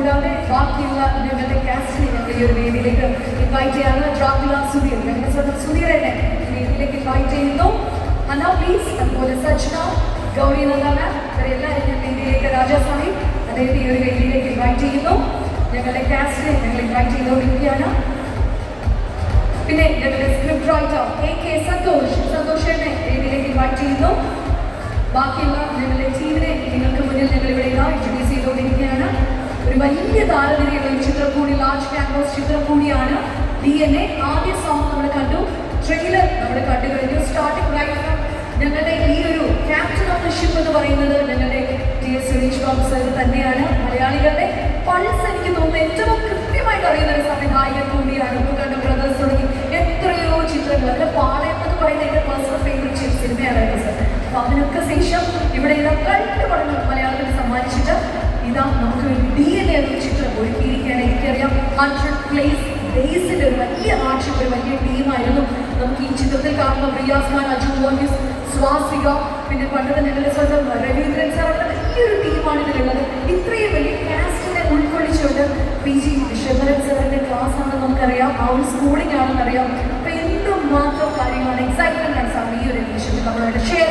കൂടാതെ ബാക്കിയുള്ള ഞങ്ങളുടെ കാസ്റ്റിനെ ഞങ്ങൾ ഈ ഒരു വേദിയിലേക്ക് ഇൻവൈറ്റ് ചെയ്യാണ് ഡ്രാക്കുല സുധീർ സ്വന്തം സുധീരനെ വേദിയിലേക്ക് ഇൻവൈറ്റ് ചെയ്യുന്നു. അന്ന പ്ലീസ് അതുപോലെ സജ്ന ഗൗരി നന്ദ മാം ഇവരെല്ലാവരും ഞാൻ വേദിയിലേക്ക് രാജാസ്വാമി അദ്ദേഹത്തെ ഈ ഒരു വേദിയിലേക്ക് ഇൻവൈറ്റ് ചെയ്യുന്നു. ഞങ്ങളുടെ കാസ്റ്റിനെ ഞങ്ങൾ ഇൻവൈറ്റ് ചെയ്തുകൊണ്ടിരിക്കുകയാണ്. പിന്നെ ഞങ്ങളുടെ script writer A K Santhosh. സന്തോഷനെ വേദിയിലേക്ക് ഇൻവൈറ്റ് ചെയ്യുന്നു. ബാക്കിയുള്ള ഞങ്ങളുടെ ടീമിനെ നിങ്ങൾക്ക് മുന്നിൽ ഞങ്ങൾ ഇവിടെ ഇതാ ഇൻട്രൊഡ്യൂസ് ചെയ്തുകൊണ്ടിരിക്കുകയാണ് ഒരു വലിയ താരനിരയുള്ള ഒരു ചിത്രം ലാർജ് ക്യാൻവാസ് ചിത്രം ഡി എൻ എ ആദ്യ സോങ് നമ്മൾ കണ്ടു. ട്രെയിലർ നമ്മൾ കണ്ടു കഴിഞ്ഞു. സ്റ്റാർട്ടിംഗ് റൈറ്റ് ഞങ്ങളുടെ ഈ ഒരു ക്യാപ്റ്റൻ ഓഫ് ദ ഷിപ്പ് എന്ന് പറയുന്നത് ഞങ്ങളുടെ T S Suresh Babu sir തന്നെയാണ്. മലയാളികളുടെ പൾസ് എനിക്ക് തോന്നുന്നു ഏറ്റവും കൃത്യമായിട്ട് അറിയുന്ന ഒരു സംവിധായകൻ കൂടിയാണ്. കണ്ട ബ്രദേഴ്സ് തുടങ്ങി എത്രയോ ചിത്രങ്ങൾ. അതിലെ പാളയം എന്ന് പറയുന്ന എന്റെ പേഴ്സണൽ ഫേവറേറ്റ് സിനിമയാണ് സാർ അപ്പൊ അതിനൊക്കെ ശേഷം ഇവിടെ ഇതാ ഹൺഡ്രഡ് പ്ലേസ് ഒരു വലിയ ആക്ഷൻ വലിയ ടീമായിരുന്നു നമുക്ക് ഈ ചിത്രത്തിൽ കാണുന്ന റിയാസ് ഖാൻ അജു വർഗീസ് സ്വാസിക പിന്നെ പണ്ട് ഞങ്ങളുടെ സ്വന്തം രവീന്ദ്രൻ സാർ അങ്ങനെ വലിയൊരു ടീമാണ് ഇതിലുള്ളത് ഇത്രയും വലിയ കാസ്റ്റിനെ ഉൾക്കൊള്ളിച്ചുകൊണ്ട് പി ജി വിശ്വഭരൻ സാറിന്റെ ക്ലാസ് ആണെന്ന് നമുക്കറിയാം. ആ ഒരു സ്കൂളിംഗ് ആണെന്നറിയാം അപ്പൊ എന്തും മാത്രം കാര്യങ്ങളാണ് എക്സൈറ്റ്മെന്റ് ആണ് സാർ ഈ ഒരു നിമിഷത്തിൽ നമ്മളായിട്ട് ഷെയർ